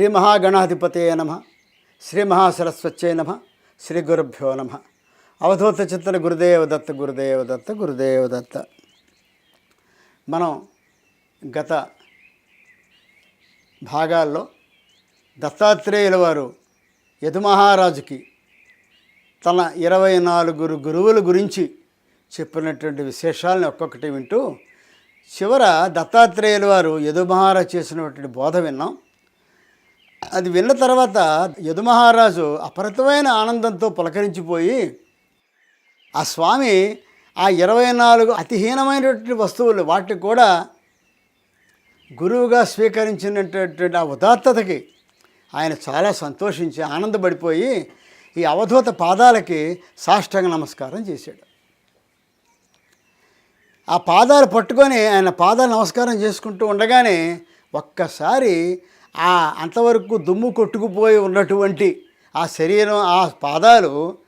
శ్రీ మహాగణాధిపతే నమ శ్రీ మహాసరస్వత్యే నమ శ్రీ గురుభ్యో నమ. అవధూత చిత్తన గురుదేవ దత్త గురుదేవ దత్త గురుదేవ దత్త. మనం గత భాగాల్లో దత్తాత్రేయుల వారు యదుమహారాజుకి తన ఇరవై నాలుగురు గురువుల గురించి చెప్పినటువంటి విశేషాలను ఒక్కొక్కటి వింటూ చివర దత్తాత్రేయుల వారు యదుమహారాజు చేసినటువంటి బోధ విన్నాం. అది విన్న తర్వాత యదుమహారాజు అపరితమైన ఆనందంతో పులకరించిపోయి ఆ స్వామి ఆ ఇరవై నాలుగు అతిహీనమైనటువంటి వస్తువులు వాటిని కూడా గురువుగా స్వీకరించినటువంటి ఆ ఉదాత్తతకి ఆయన చాలా సంతోషించి ఆనందపడిపోయి ఈ అవధూత పాదాలకి సాష్టాంగ నమస్కారం చేశాడు. ఆ పాదాలు పట్టుకొని ఆయన పాదాలు నమస్కారం చేసుకుంటూ ఉండగానే ఒక్కసారి ఆ అంతవరకు దుమ్ము కొట్టుకుపోయి ఉన్నటువంటి ఆ శరీరం ఆ పాదాలు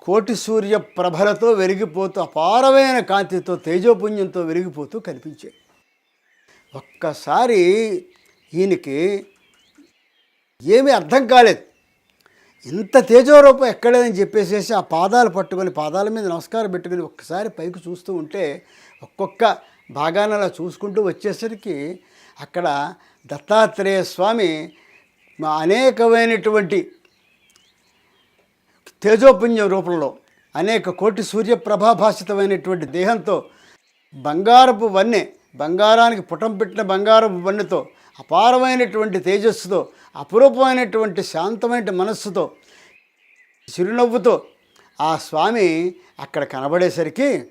కోటి సూర్య ప్రభలతో వెలిగిపోతూ అపారమైన కాంతితో తేజోపుణ్యంతో వెలిగిపోతూ కనిపించాయి. ఒక్కసారి ఈయనకి ఏమీ అర్థం కాలేదు. ఇంత తేజోరూపం ఎక్కడేదని చెప్పేసేసి ఆ పాదాలు పట్టుకొని పాదాల మీద నమస్కారం పెట్టుకొని ఒక్కసారి పైకి చూస్తూ ఉంటే ఒక్కొక్క భాగాన్ని అలా చూసుకుంటూ వచ్చేసరికి అక్కడ దత్తాత్రేయ స్వామి అనేకమైనటువంటి తేజోపుణ్యం రూపంలో అనేక కోటి సూర్యప్రభాభాషితమైనటువంటి దేహంతో బంగారపు వన్నె బంగారానికి పుటం పెట్టిన బంగారపు వన్నెతో అపారమైనటువంటి తేజస్సుతో అపురూపమైనటువంటి శాంతమైన మనస్సుతో చిరునవ్వుతో ఆ స్వామి అక్కడ కనబడేసరికి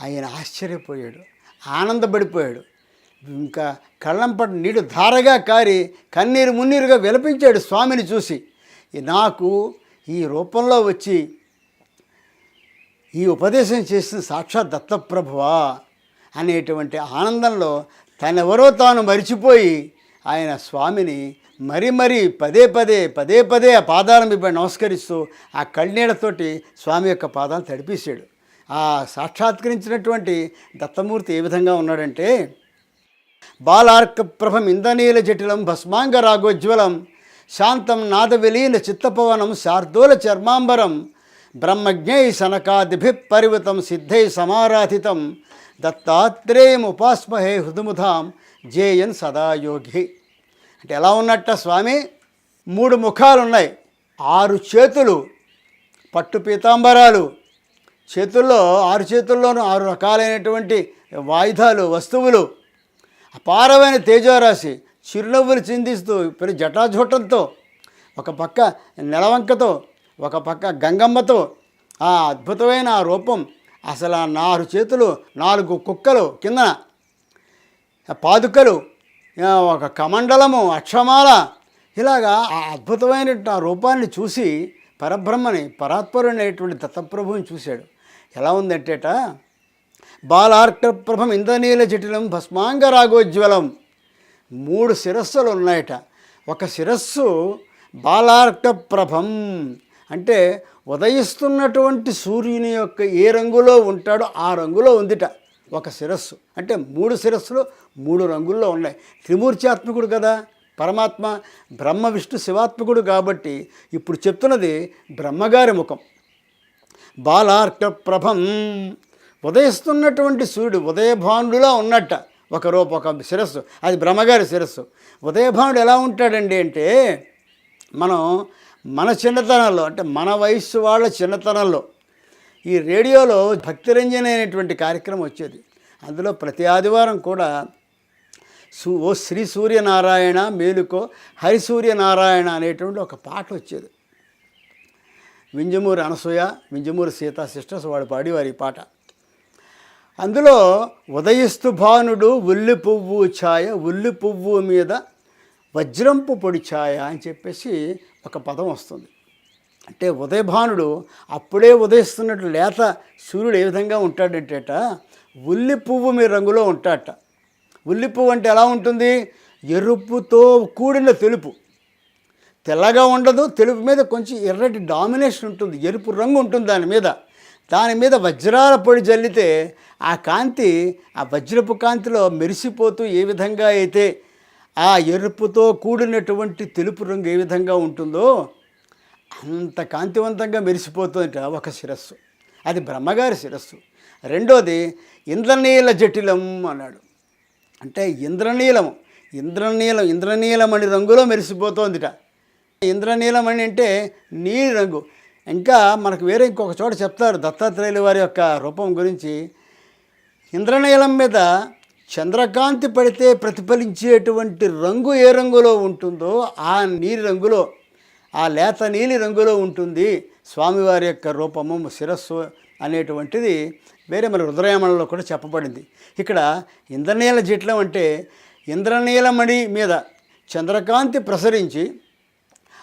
ఆయన ఆశ్చర్యపోయాడు ఆనందపడిపోయాడు. ఇంకా కళ్ళంపట నీడు ధారగా కారి కన్నీరు మున్నీరుగా విలపించాడు స్వామిని చూసి. నాకు ఈ రూపంలో వచ్చి ఈ ఉపదేశం చేసిన సాక్షాత్ దత్తప్రభువా అనేటువంటి ఆనందంలో తనెవరో తాను మరిచిపోయి ఆయన స్వామిని మరి మరి పదే పదే పదే పదే ఆ పాదాలను మీద నమస్కరిస్తూ ఆ కళ్ళనీళ్ళతోటి స్వామి యొక్క పాదాలు తడిపేశాడు. ఆ సాక్షాత్కరించినటువంటి దత్తమూర్తి ఏ విధంగా ఉన్నాడంటే బాలార్క ప్రభం ఇందనీల జటిలం భస్మాంగ రాగోజ్వలం శాంతం నాదవిలీన చిత్తపవనం శార్దూల చర్మాంబరం బ్రహ్మజ్ఞై సనకాదిభి పరివృతం సిద్ధై సమారాధితం దత్తాత్రేయముపాస్మహే హృదుముధాం జేయన్ సదాయోగి. అంటే ఎలా ఉన్నట్ట స్వామి? మూడు ముఖాలు ఉన్నాయి ఆరు చేతులు పట్టు పీతాంబరాలు. చేతుల్లో ఆరు చేతుల్లోనూ ఆరు రకాలైనటువంటి వాయిదాలు వస్తువులు. అపారమైన తేజోరాశి. చిరునవ్వులు చిందిస్తూ పెను జటాజూటంతో ఒక పక్క నెలవంకతో ఒక పక్క గంగమ్మతో ఆ అద్భుతమైన ఆ రూపం అసలు నాలుగు చేతులు నాలుగు కుక్కలు కింద పాదుకలు ఒక కమండలము అక్షమాల ఇలాగా ఆ అద్భుతమైన ఆ రూపాన్ని చూసి పరబ్రహ్మని పరాత్పరుడైనటువంటి దత్తప్రభువుని చూశాడు. ఎలా ఉందంటేట బాలార్కప్రభం ఇంద్రనీల జటిలం భస్మాంగరాగోజ్వలం. మూడు శిరస్సులు ఉన్నాయట ఒక శిరస్సు బాలార్కప్రభం. అంటే ఉదయిస్తున్నటువంటి సూర్యుని యొక్క ఏ రంగులో ఉంటాడో ఆ రంగులో ఉందిట ఒక శిరస్సు. అంటే మూడు శిరస్సులు మూడు రంగుల్లో ఉన్నాయి. త్రిమూర్త్యాత్మకుడు కదా పరమాత్మ బ్రహ్మ విష్ణు శివాత్మకుడు కాబట్టి ఇప్పుడు చెప్తున్నది బ్రహ్మగారి ముఖం. బాలార్కప్రభం. ఉదయిస్తున్నటువంటి సూర్యుడు ఉదయభానుడులా ఉన్నట్ట ఒక రూప ఒక శిరస్సు. అది బ్రహ్మగారి శిరస్సు. ఉదయభానుడు ఎలా ఉంటాడండి అంటే మనం మన చిన్నతనంలో అంటే మన వయస్సు వాళ్ళ చిన్నతనంలో ఈ రేడియోలో భక్తిరంజన్ అనేటువంటి కార్యక్రమం వచ్చేది. అందులో ప్రతి ఆదివారం కూడా సూ ఓ శ్రీ సూర్యనారాయణ మేలుకో హరిసూర్యనారాయణ అనేటువంటి ఒక పాట వచ్చేది. వింజమూరి అనసూయ వింజమూరి సీతా సిస్టర్స్ వాడు పాడేవారు ఈ పాట. అందులో ఉదయిస్తు భానుడు ఉల్లి పువ్వు ఛాయ ఉల్లి పువ్వు మీద వజ్రంపు పొడి ఛాయ అని చెప్పేసి ఒక పదం వస్తుంది. అంటే ఉదయభానుడు అప్పుడే ఉదయిస్తున్నట్టు లేత సూర్యుడు ఏ విధంగా ఉంటాడంటేట ఉల్లి పువ్వు మీ రంగులో ఉంటాడట ఉల్లి పువ్వు అంటే ఎలా ఉంటుంది? ఎరుపుతో కూడిన తెలుపు. తెల్లగా ఉండదు తెలుపు మీద కొంచెం ఎర్రటి డామినేషన్ ఉంటుంది ఎరుపు రంగు ఉంటుంది దాని మీద. దాని మీద వజ్రాల పొడి జల్లితే ఆ కాంతి ఆ వజ్రపు కాంతిలో మెరిసిపోతూ ఏ విధంగా అయితే ఆ ఎరుపుతో కూడినటువంటి తెలుపు రంగు ఏ విధంగా ఉంటుందో అంత కాంతివంతంగా మెరిసిపోతుందట ఒక శిరస్సు. అది బ్రహ్మగారి శిరస్సు. రెండోది ఇంద్రనీల జటిలం అన్నాడు. అంటే ఇంద్రనీలం ఇంద్రనీలం ఇంద్రనీలం అని రంగులో మెరిసిపోతోందిట. అని అంటే నీలి రంగు ఇంకా మనకు వేరే ఇంకొక చోట చెప్తారు దత్తాత్రేయుల వారి యొక్క రూపం గురించి. ఇంద్రనీలం మీద చంద్రకాంతి పడితే ప్రతిఫలించేటువంటి రంగు ఏ రంగులో ఉంటుందో ఆ నీలి రంగులో ఆ లేత నీలి రంగులో ఉంటుంది స్వామివారి యొక్క రూపము శిరస్సు అనేటువంటిది వేరే మన రుద్రయామణలో కూడా చెప్పబడింది. ఇక్కడ ఇంద్రనీల జిట్లం అంటే ఇంద్రనీలమణి మీద చంద్రకాంతి ప్రసరించి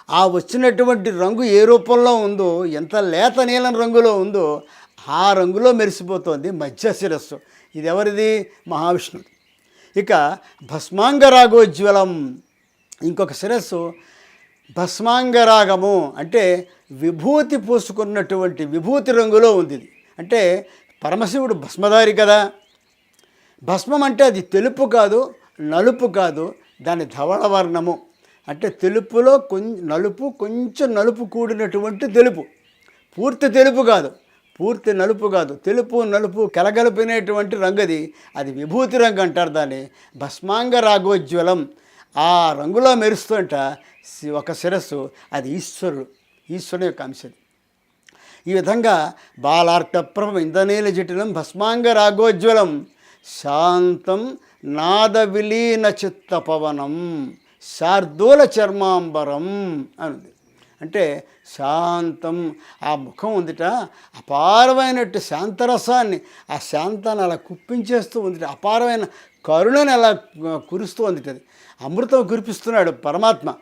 ఆ వచ్చినటువంటి రంగు ఏ రూపంలో ఉందో ఎంత లేత నీలం రంగులో ఉందో ఆ రంగులో మెరిసిపోతోంది మధ్య శిరస్సు. ఇది ఎవరిది మహావిష్ణుడు. ఇక భస్మాంగరాగోజ్వలం. ఇంకొక శిరస్సు భస్మాంగరాగము అంటే విభూతి పూసుకున్నటువంటి విభూతి రంగులో ఉంది ఇది. అంటే పరమశివుడు భస్మధారి కదా. భస్మం అంటే అది తెలుపు కాదు నలుపు కాదు దాని ధవళ వర్ణము అంటే తెలుపులో కొంచెం నలుపు కొంచెం నలుపు కూడినటువంటి తెలుపు. పూర్తి తెలుపు కాదు. పూర్తి నలుపు కాదు తెలుపు నలుపు కలగలిపినటువంటి రంగది. అది విభూతి రంగు అంటారు దాన్ని. భస్మాంగ రాగోజ్వలం. ఆ రంగులో మెరుస్తుంట ఒక శిరస్సు. అది ఈశ్వరుడు ఈశ్వరుని యొక్క అంశది. ఈ విధంగా బాలార్కప్రభం ఇంద్రనీల జటిలం భస్మాంగ రాగోజ్వలం. శాంతం నాద విలీన చిత్త పవనం శార్దూల చర్మాంబరం అనుంది. అంటే శాంతం. ఆ ముఖం ఉందిట అపారమైనట్టు శాంతరసాన్ని ఆ శాంతాన్ని అలా కుప్పించేస్తూ ఉందిట అపారమైన కరుణని అలా కురుస్తూ ఉందిట అది. అమృతం కురిపిస్తున్నాడు పరమాత్మ.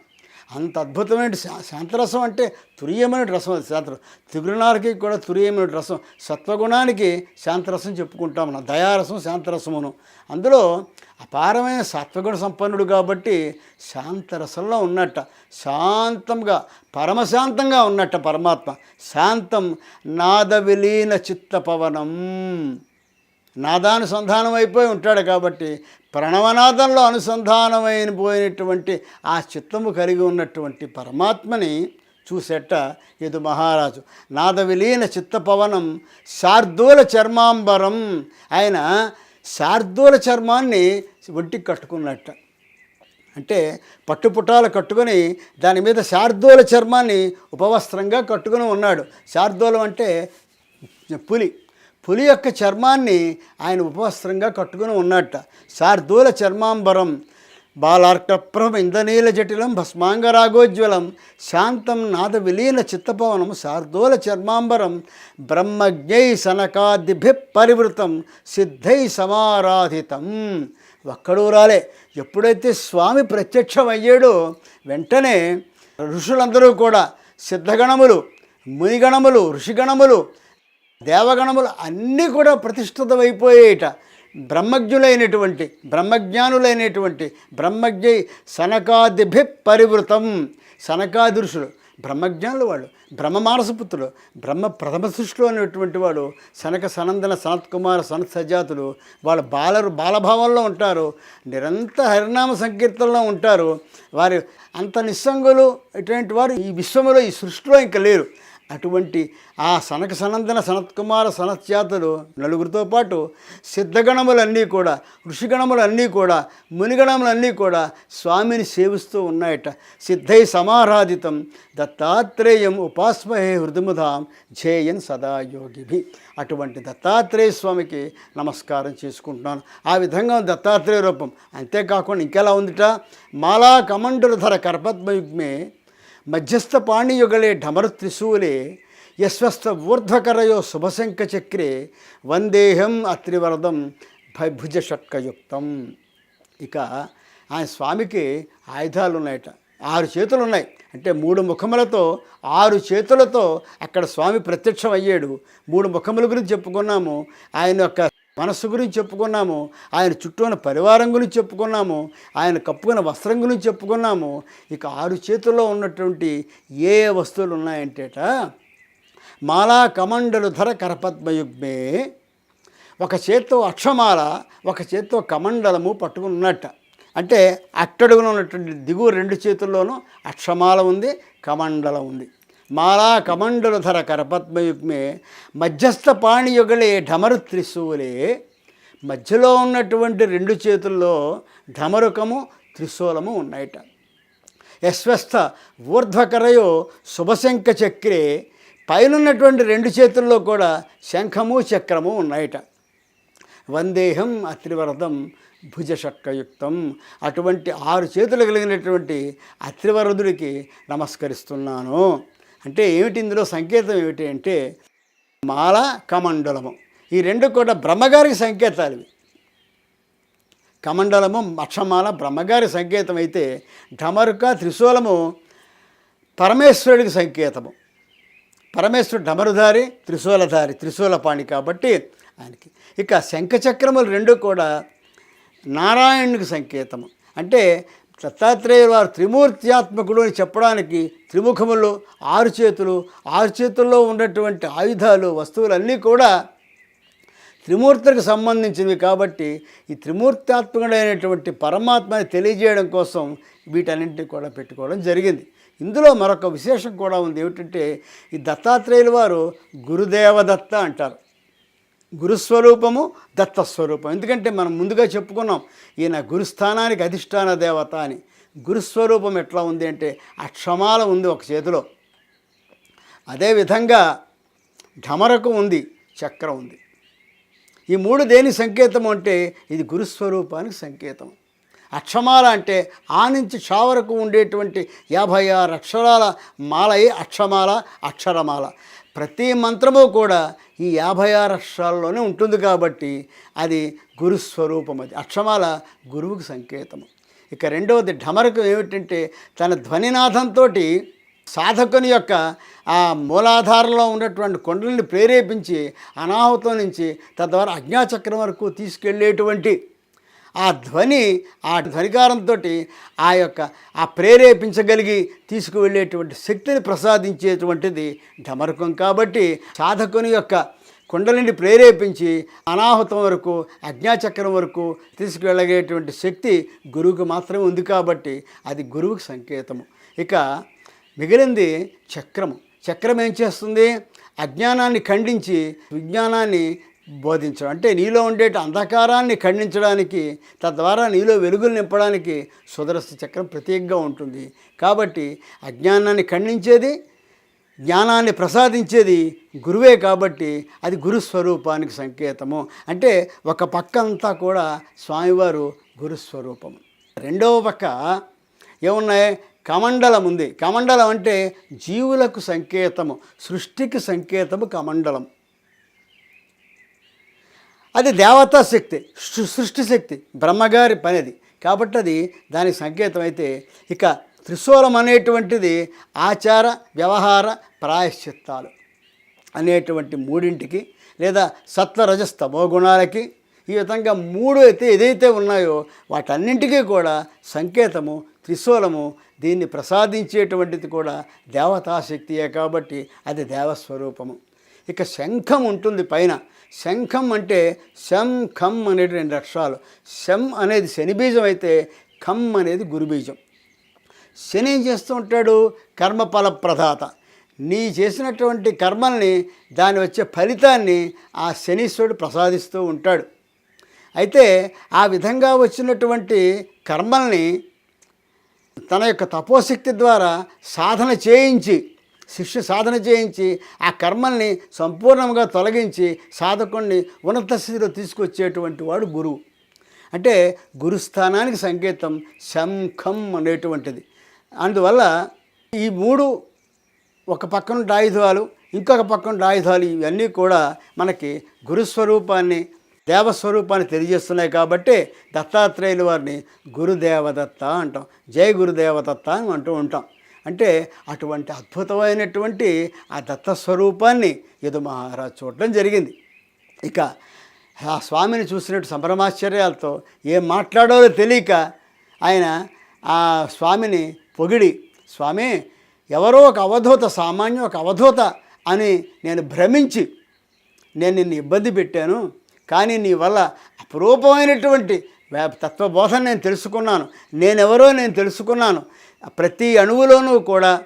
అంత అద్భుతమైన శా- శాంతరసం అంటే తురియమైన రసం అది. శాంతరం త్రిగుణాలకి కూడా తురియమైన రసం. సత్వగుణానికి శాంతరసం చెప్పుకుంటాం మనం. దయారసం శాంతరసమును. అందులో అపారమైన సత్వగుణ సంపన్నుడు కాబట్టి శాంతరసంలో ఉన్నట్ట శాంతంగా పరమశాంతంగా ఉన్నట్ట పరమాత్మ. శాంతం నాద విలీన చిత్త పవనం నాదానుసంధానం అయిపోయి ఉంటాడు కాబట్టి ప్రణవనాదంలో అనుసంధానమైన పోయినటువంటి ఆ చిత్తము కలిగి ఉన్నటువంటి పరమాత్మని చూసేట ఇది మహారాజు. నాద విలీన చిత్తపవనం శార్దూల చర్మాంబరం ఆయన శార్దూల చర్మాన్ని ఒంటికి కట్టుకున్నట్ట. అంటే పట్టుపుటాలు కట్టుకొని దాని మీద శార్దూల చర్మాన్ని ఉపవస్త్రంగా కట్టుకుని ఉన్నాడు. శార్దూలం అంటే పులి. పులి యొక్క చర్మాన్ని ఆయన ఉపవస్త్రంగా కట్టుకుని ఉన్నట్ట. శార్దూల చర్మాంబరం బాలార్కప్రభ ఇంద్రనీల జటిలం భస్మాంగరాగోజ్వలం శాంతం నాద విలీన చిత్తపవనం శార్దూల చర్మాంబరం బ్రహ్మజ్ఞై సనకాదిభి పరివృతం సిద్ధై సమారాధితం. ఒక్కడూ రాలే ఎప్పుడైతే స్వామి ప్రత్యక్షమయ్యాడో వెంటనే ఋషులందరూ కూడా సిద్ధగణములు మునిగణములు ఋషిగణములు దేవగణములు అన్నీ కూడా ప్రతిష్ఠితమైపోయేట. బ్రహ్మజ్ఞులైనటువంటి బ్రహ్మజ్ఞానులైనటువంటి బ్రహ్మజ్ఞ సనకాదిభి పరివృతం. సనకాదృశులు బ్రహ్మజ్ఞానులు వాళ్ళు బ్రహ్మ మానసపుత్రులు బ్రహ్మ ప్రథమ సృష్టిలో అనేటువంటి వాడు సనక సనందన సనత్కుమార సనత్ సజాతులు వాళ్ళ బాలరు బాలభావంలో ఉంటారు నిరంతర హరినామ సంకీర్తనలో ఉంటారు. వారి అంత నిస్సంగులు ఇటువంటి వారు ఈ విశ్వములో ఈ సృష్టిలో ఇంకా లేరు. అటువంటి ఆ సనక సనందన సనత్కుమార సనత్యాతులు నలుగురితో పాటు సిద్ధగణములన్నీ కూడా ఋషిగణములన్నీ కూడా మునిగణములన్నీ కూడా స్వామిని సేవిస్తూ ఉన్నాయట. సిద్ధై సమారాధితం దత్తాత్రేయం ఉపాస్మహే హృదముధాం ఝేయన్ సదాయోగిభి అటువంటి దత్తాత్రేయ స్వామికి నమస్కారం చేసుకుంటున్నాను. ఆ విధంగా దత్తాత్రేయ రూపం అంతేకాకుండా ఇంకెలా ఉందిట? మాలా కమండలధర కరపద్మయుగ్మే మధ్యస్థ పాణియుగలే ఢమరు త్రిశూలే యశ్వస్థ ఊర్ధ్వకరయో శుభశంఖ చక్రే వందేహం అత్రివరదం భుజ షట్కయుక్తం. ఇక ఆయన స్వామికి ఆయుధాలు ఉన్నాయట ఆరు చేతులు ఉన్నాయి అంటే మూడు ముఖములతో ఆరు చేతులతో అక్కడ స్వామి ప్రత్యక్షం అయ్యాడు మూడు ముఖముల గురించి చెప్పుకున్నాము. ఆయన యొక్క మనస్సు గురించి చెప్పుకున్నాము ఆయన చుట్టూ ఉన్న పరివారం గురించి చెప్పుకున్నాము ఆయన కప్పుకున్న వస్త్రం గురించి చెప్పుకున్నాము ఇక ఆరు చేతుల్లో ఉన్నటువంటి ఏ ఏ వస్తువులు ఉన్నాయంటేట మాలా కమండలు ధర కరపద్మయుగ్మే ఒక చేత్తో అక్షమాల ఒక చేత్తో కమండలము పట్టుకుని ఉన్నట్ట. అంటే అట్టడుగున ఉన్నటువంటి దిగువ రెండు చేతుల్లోనూ అక్షమాల ఉంది కమండలం ఉంది. మాలా కమండలధర కరపద్మయుగ్మే మధ్యస్థ పాణియుగలే ఢమరు త్రిశూలే. మధ్యలో ఉన్నటువంటి రెండు చేతుల్లో ఢమరుకము త్రిశూలము ఉన్నాయట. యశ్వస్థ ఊర్ధ్వకరయో శుభశంఖ చక్రే పైనున్నటువంటి రెండు చేతుల్లో కూడా శంఖము చక్రము ఉన్నాయట. వందేహం అత్రివరదం భుజశక్కయుక్తం అటువంటి ఆరు చేతులు కలిగినటువంటి అత్రివరదుడికి నమస్కరిస్తున్నాను. అంటే ఏమిటి ఇందులో సంకేతం ఏమిటి అంటే మాల కమండలము. ఈ రెండు కూడా బ్రహ్మగారికి సంకేతాలు ఇవి. కమండలము మక్షమాల బ్రహ్మగారి సంకేతం అయితే ఢమరుక త్రిశూలము పరమేశ్వరుడికి సంకేతము. పరమేశ్వరుడు ఢమరుధారి త్రిశూలధారి త్రిశూలపాణి కాబట్టి ఆయనకి. ఇక శంఖచక్రములు రెండు కూడా నారాయణునికి సంకేతము. అంటే దత్తాత్రేయ వారు త్రిమూర్త్యాత్మకుడు అని చెప్పడానికి త్రిముఖములు ఆరు చేతులు ఆరు చేతుల్లో ఉన్నటువంటి ఆయుధాలు వస్తువులన్నీ కూడా త్రిమూర్తులకు సంబంధించినవి కాబట్టి ఈ త్రిమూర్తాత్మకుడైనటువంటి పరమాత్మని తెలియజేయడం కోసం వీటన్నింటినీ కూడా పెట్టుకోవడం జరిగింది. ఇందులో మరొక విశేషం కూడా ఉంది. ఏమిటంటే ఈ దత్తాత్రేయుల వారు గురుదేవదత్త అంటారు. గురుస్వరూపము దత్తస్వరూపం. ఎందుకంటే మనం ముందుగా చెప్పుకున్నాం ఈయన గురుస్థానానికి అధిష్టాన దేవత అని. గురుస్వరూపం ఎట్లా ఉంది అంటే అక్షమాల ఉంది ఒక చేతిలో. అదేవిధంగా ఢమరకు ఉంది చక్రం ఉంది. ఈ మూడు దేని సంకేతం అంటే ఇది గురుస్వరూపానికి సంకేతం. అక్షమాల అంటే ఆ నుంచి షా వరకు ఉండేటువంటి యాభై ఆరు అక్షరాల మాలయే అక్షమాల అక్షరమాల. ప్రతి మంత్రము కూడా ఈ యాభై ఆరు అక్షరాల్లోనే ఉంటుంది కాబట్టి అది గురుస్వరూపం అది. అక్షమాల గురువుకు సంకేతము. ఇక రెండవది ఢమరకు ఏమిటంటే తన ధ్వనినాథంతో సాధకుని యొక్క ఆ మూలాధారంలో ఉన్నటువంటి కొండల్ని ప్రేరేపించి అనాహుతం నుంచి తద్వారా అజ్ఞాచక్రం వరకు తీసుకెళ్ళేటువంటి ఆ ధ్వని ఆ ధ్వనికారంతో ఆ యొక్క ఆ ప్రేరేపించగలిగి తీసుకువెళ్ళేటువంటి శక్తిని ప్రసాదించేటువంటిది ఢమరకం కాబట్టి సాధకుని యొక్క కుండలిని ప్రేరేపించి అనాహుతం వరకు అజ్ఞాచక్రం వరకు తీసుకువెళ్ళగేటువంటి శక్తి గురువుకు మాత్రమే ఉంది కాబట్టి అది గురువుకి సంకేతము. ఇక మిగిలింది చక్రము. చక్రం ఏం చేస్తుంది? అజ్ఞానాన్ని ఖండించి విజ్ఞానాన్ని బోధించడం. అంటే నీలో ఉండే అంధకారాన్ని ఖండించడానికి తద్వారా నీలో వెలుగులు నింపడానికి సుదర్శ చక్రం ప్రత్యేకంగా ఉంటుంది. కాబట్టి అజ్ఞానాన్ని ఖండించేది జ్ఞానాన్ని ప్రసాదించేది గురువే కాబట్టి అది గురుస్వరూపానికి సంకేతము. అంటే ఒక పక్క అంతా కూడా స్వామివారు గురుస్వరూపము రెండవ పక్క ఏమున్నాయి? కమండలం ఉంది. కమండలం అంటే జీవులకు సంకేతము సృష్టికి సంకేతము కమండలం. అది దేవతా శక్తి సృష్టి శక్తి బ్రహ్మగారి పనిది. కాబట్టి అది దానికి సంకేతం అయితే ఇక త్రిశూలం అనేటువంటిది ఆచార వ్యవహార ప్రాయశ్చిత్తాలు అనేటువంటి మూడింటికి లేదా సత్వ గుణాలకి ఈ విధంగా మూడు అయితే ఏదైతే ఉన్నాయో వాటన్నింటికీ కూడా సంకేతము త్రిశూలము దీన్ని ప్రసాదించేటువంటిది కూడా దేవతాశక్తియే కాబట్టి అది దేవస్వరూపము. ఇక శంఖం ఉంటుంది పైన. శంఖం అంటే శం ఖం అనేటి రెండు అక్షరాలు. శం అనేది శనిబీజం అయితే ఖం అనేది గురుబీజం. శని ఏం చేస్తూ ఉంటాడు? కర్మఫల ప్రదాత నీ చేసినటువంటి కర్మల్ని దాని వచ్చే ఫలితాన్ని ఆ శనీశ్వరుడు ప్రసాదిస్తూ ఉంటాడు. అయితే ఆ విధంగా వచ్చినటువంటి కర్మల్ని తన యొక్క తపోశక్తి ద్వారా సాధన చేయించి శిష్యు సాధన చేయించి ఆ కర్మల్ని సంపూర్ణంగా తొలగించి సాధకుణ్ణి ఉన్నత స్థితిలో తీసుకొచ్చేటువంటి వాడు గురువు. అంటే గురుస్థానానికి సంకేతం శంఖం అనేటువంటిది. అందువల్ల ఈ మూడు ఒక పక్కన ఆయుధాలు ఇంకొక పక్కన ఆయుధాలు ఇవన్నీ కూడా మనకి గురుస్వరూపాన్ని దేవస్వరూపాన్ని తెలియజేస్తున్నాయి కాబట్టి దత్తాత్రేయుల వారిని గురుదేవదత్త అంటాం. జై గురుదేవదత్త అని అంటూ ఉంటాం. అంటే అటువంటి అద్భుతమైనటువంటి ఆ దత్తస్వరూపాన్ని యదు మహారాజ్ చూడటం జరిగింది. ఇక ఆ స్వామిని చూసినట్టు సంభ్రమాశ్చర్యాలతో ఏం మాట్లాడాలో తెలియక ఆయన ఆ స్వామిని పొగిడి స్వామి ఎవరో ఒక అవధూత సామాన్యం ఒక అవధూత అని నేను భ్రమించి నేను నిన్ను ఇబ్బంది పెట్టాను. కానీ నీ వల్ల అపురూపమైనటువంటి తత్వబోధన నేను తెలుసుకున్నాను. నేనెవరో నేను తెలుసుకున్నాను. ప్రతి అణువులోనూ కూడా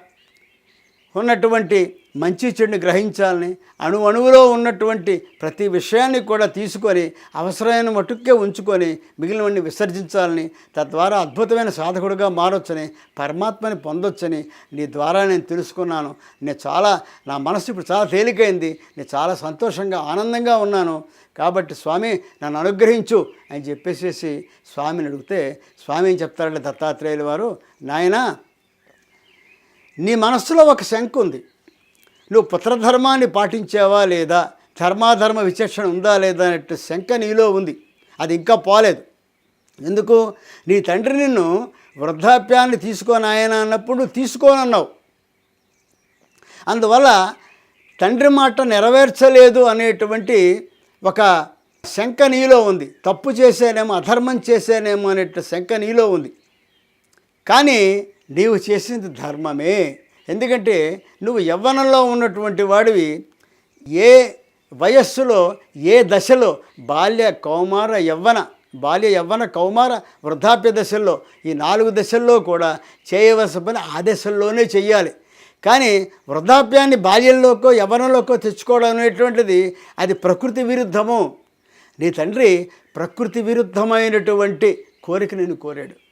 ఉన్నటువంటి మంచి చెడుని గ్రహించాలని అణు అణువులో ఉన్నటువంటి ప్రతి విషయాన్ని కూడా తీసుకొని అవసరమైన మటుక్కే ఉంచుకొని మిగిలినవన్నీ విసర్జించాలని తద్వారా అద్భుతమైన సాధకుడుగా మారొచ్చని పరమాత్మని పొందొచ్చని నీ ద్వారా నేను తెలుసుకున్నాను. నేను చాలా నా మనసు ఇప్పుడు చాలా తేలికైంది. నేను చాలా సంతోషంగా ఆనందంగా ఉన్నాను. కాబట్టి స్వామి నన్ను అనుగ్రహించు అని చెప్పేసేసి స్వామిని అడిగితే స్వామి ఏం చెప్తారంటే దత్తాత్రేయుల వారు నాయనా నీ మనస్సులో ఒక శంక ఉంది నువ్వు పుత్రధర్మాన్ని పాటించావా లేదా? ధర్మాధర్మ విచక్షణ ఉందా లేదా అన్నట్టు శంక నీలో ఉంది. అది ఇంకా పోలేదు. ఎందుకు? నీ తండ్రి నిన్ను వృద్ధాప్యాన్ని తీసుకొని ఆయన అన్నప్పుడు నువ్వు తీసుకోనన్నావు అందువల్ల తండ్రి మాట నెరవేర్చలేదు అనేటువంటి ఒక శంక నీలో ఉంది. తప్పు చేసేనేమో అధర్మం చేసేనేమో అనేట శంక నీలో ఉంది. కానీ నీవు చేసింది ధర్మమే. ఎందుకంటే నువ్వు యవ్వనంలో ఉన్నటువంటి వాడివి. ఏ వయస్సులో ఏ దశలో బాల్య కౌమార యవ్వన బాల్య యవ్వన కౌమార వృద్ధాప్య దశల్లో ఈ నాలుగు దశల్లో కూడా చేయవలసిన పని ఆ దశల్లోనే చెయ్యాలి. కానీ వృద్ధాప్యాన్ని బాల్యంలోకో యవ్వనంలోకో తెచ్చుకోవడం అనేటువంటిది అది ప్రకృతి విరుద్ధము. నీ తండ్రి ప్రకృతి విరుద్ధమైనటువంటి కోరిక నేను కోరాడు.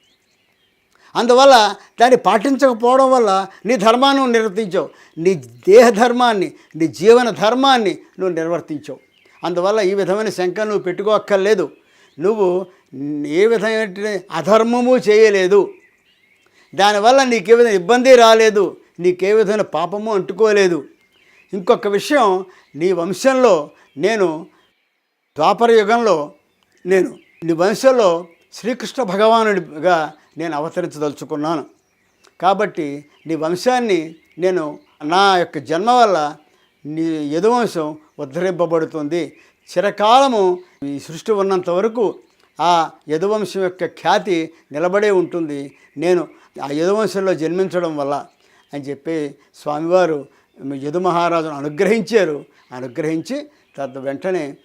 అందువల్ల దాన్ని పాటించకపోవడం వల్ల నీ ధర్మాన్ని నువ్వు నిర్వర్తించావు. నీ దేహ ధర్మాన్ని నీ జీవన ధర్మాన్ని నువ్వు నిర్వర్తించావు. అందువల్ల ఈ విధమైన శంక నువ్వు పెట్టుకోక్కర్లేదు. నువ్వు ఏ విధమైన అధర్మము చేయలేదు. దానివల్ల నీకే విధంగా ఇబ్బంది రాలేదు. నీకే విధమైన పాపము అంటుకోలేదు. ఇంకొక విషయం నీ వంశంలో నేను ద్వాపర యుగంలో నేను నీ వంశంలో శ్రీకృష్ణ భగవానుడిగా నేను అవతరించదలుచుకున్నాను. కాబట్టి నీ వంశాన్ని నేను నా యొక్క జన్మ వల్ల నీ యదువంశం ఉద్ధరింపబడుతుంది. చిరకాలము ఈ సృష్టి ఉన్నంత వరకు ఆ యదువంశం యొక్క ఖ్యాతి నిలబడే ఉంటుంది. నేను ఆ యదువంశంలో జన్మించడం వల్ల అని చెప్పి స్వామివారు యదు మహారాజును అనుగ్రహించారు. అనుగ్రహించి తద్ వెంటనే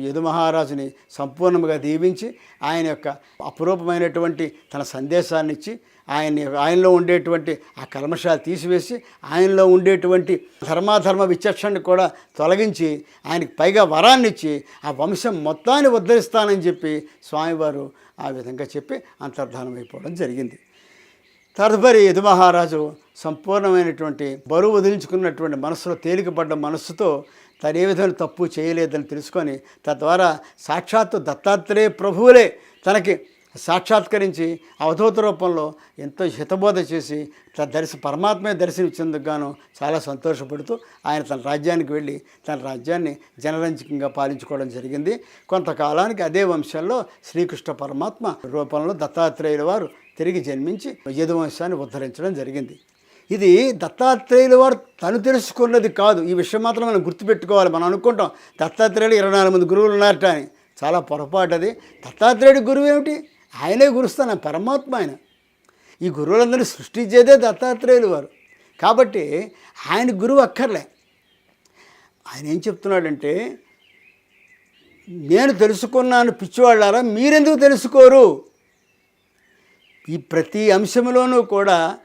యదుమహారాజుని సంపూర్ణంగా దీవించి ఆయన యొక్క అపురూపమైనటువంటి తన సందేశాన్ని ఇచ్చి ఆయన ఆయనలో ఉండేటువంటి ఆ కల్మషాలు తీసివేసి ఆయనలో ఉండేటువంటి ధర్మాధర్మ విచక్షణను కూడా తొలగించి ఆయనకి పైగా వరాన్ని ఇచ్చి ఆ వంశం మొత్తాన్ని ఉద్ధరిస్తానని చెప్పి స్వామివారు ఆ విధంగా చెప్పి అంతర్ధానం అయిపోవడం జరిగింది. తదుపరి యదుమహారాజు సంపూర్ణమైనటువంటి బరువు వదిలించుకున్నటువంటి మనసులో తేలికపడ్డ మనస్సుతో తను ఏ విధంగా తప్పు చేయలేదని తెలుసుకొని తద్వారా సాక్షాత్తు దత్తాత్రేయ ప్రభువులే తనకి సాక్షాత్కరించి అవధూత రూపంలో ఎంతో హితబోధ చేసి తన దర్శ పరమాత్మే దర్శనమిచ్చేందుకు గాను చాలా సంతోషపడుతూ ఆయన తన రాజ్యానికి వెళ్ళి తన రాజ్యాన్ని జనరంజకంగా పాలించుకోవడం జరిగింది. కొంతకాలానికి అదే వంశంలో శ్రీకృష్ణ పరమాత్మ రూపంలో దత్తాత్రేయుల వారు తిరిగి జన్మించి యదువంశాన్ని ఉద్ధరించడం జరిగింది. ఇది దత్తాత్రేయుల వారు తను తెలుసుకున్నది కాదు. ఈ విషయం మాత్రం మనం గుర్తుపెట్టుకోవాలి. మనం అనుకుంటాం దత్తాత్రేయుడు ఇరవై నాలుగు మంది గురువులు ఉన్నారట అని. చాలా పొరపాటు అది. దత్తాత్రేయుడి గురువు ఏమిటి? ఆయనే గురుస్తాను పరమాత్మ ఆయన. ఈ గురువులందరినీ సృష్టించేదే దత్తాత్రేయులు వారు. కాబట్టి ఆయన గురువు అక్కర్లే. ఆయన ఏం చెప్తున్నాడంటే నేను తెలుసుకున్నాను పిచ్చివాళ్ళారా మీరెందుకు తెలుసుకోరు? ఈ ప్రతి అంశంలోనూ కూడా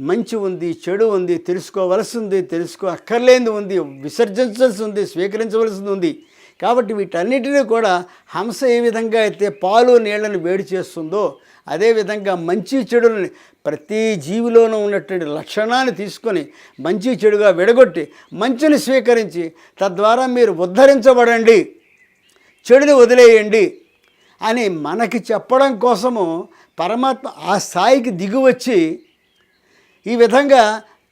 మంచి ఉంది చెడు ఉంది తెలుసుకోవలసి ఉంది తెలుసుకో అక్కర్లేనిది ఉంది విసర్జించాల్సి ఉంది స్వీకరించవలసింది ఉంది. కాబట్టి వీటన్నిటినీ కూడా హంస ఏ విధంగా అయితే పాలు నీళ్ళను వేడి చేస్తుందో అదేవిధంగా మంచి చెడులని ప్రతి జీవిలోనూ ఉన్నటువంటి లక్షణాన్ని తీసుకొని మంచి చెడుగా విడగొట్టి మంచిని స్వీకరించి తద్వారా మీరు ఉద్ధరించబడండి చెడుని వదిలేయండి అని మనకి చెప్పడం కోసము పరమాత్మ ఆ స్థాయికి దిగువచ్చి ఈ విధంగా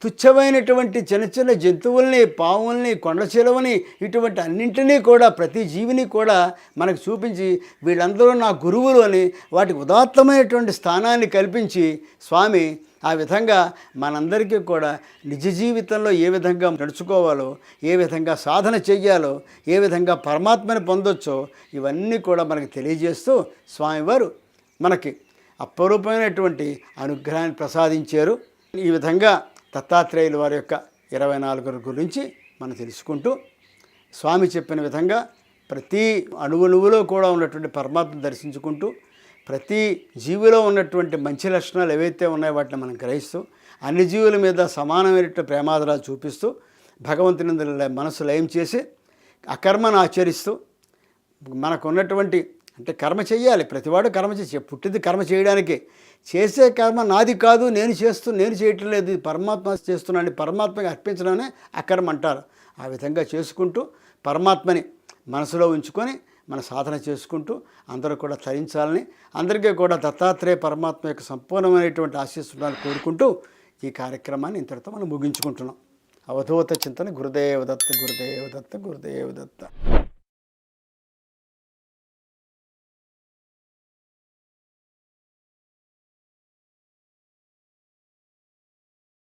తుచ్చమైనటువంటి చిన్న చిన్న జంతువుల్ని పావుల్ని కొండచిలవని ఇటువంటి అన్నింటినీ కూడా ప్రతి జీవిని కూడా మనకు చూపించి వీళ్ళందరూ నా గురువులు అని వాటికి ఉదాత్తమైనటువంటి స్థానాన్ని కల్పించి స్వామి ఆ విధంగా మనందరికీ కూడా నిజ జీవితంలో ఏ విధంగా నడుచుకోవాలో ఏ విధంగా సాధన చెయ్యాలో ఏ విధంగా పరమాత్మని పొందొచ్చో ఇవన్నీ కూడా మనకు తెలియజేస్తూ స్వామివారు మనకి అపరూపమైనటువంటి అనుగ్రహాన్ని ప్రసాదించారు. ఈ విధంగా దత్తాత్రేయుల వారి యొక్క ఇరవై నాలుగు గురించి మనం తెలుసుకుంటూ స్వామి చెప్పిన విధంగా ప్రతి అణువణువులో కూడా ఉన్నటువంటి పరమాత్మ దర్శించుకుంటూ ప్రతి జీవిలో ఉన్నటువంటి మంచి లక్షణాలు ఏవైతే ఉన్నాయో వాటిని మనం గ్రహిస్తూ అన్ని జీవుల మీద సమానమైనటువంటి ప్రేమాదరాలు చూపిస్తూ భగవంతుని మనసు లయం చేసి అకర్మను ఆచరిస్తూ మనకు ఉన్నటువంటి అంటే కర్మ చేయాలి ప్రతివాడు కర్మ చేసి పుట్టింది కర్మ చేయడానికి. చేసే కర్మ నాది కాదు నేను చేస్తూ నేను చేయటం లేదు పరమాత్మ చేస్తున్నాను పరమాత్మకి అర్పించడాన్ని అకర్మ అంటారు. ఆ విధంగా చేసుకుంటూ పరమాత్మని మనసులో ఉంచుకొని మన సాధన చేసుకుంటూ అందరూ కూడా తరించాలని అందరికీ కూడా దత్తాత్రేయ పరమాత్మ యొక్క సంపూర్ణమైనటువంటి ఆశీస్సులను కోరుకుంటూ ఈ కార్యక్రమాన్ని ఇంతటితో మనం ముగించుకుంటున్నాం. అవధూత చింతన గురుదేవ దత్త గురుదేవదత్త.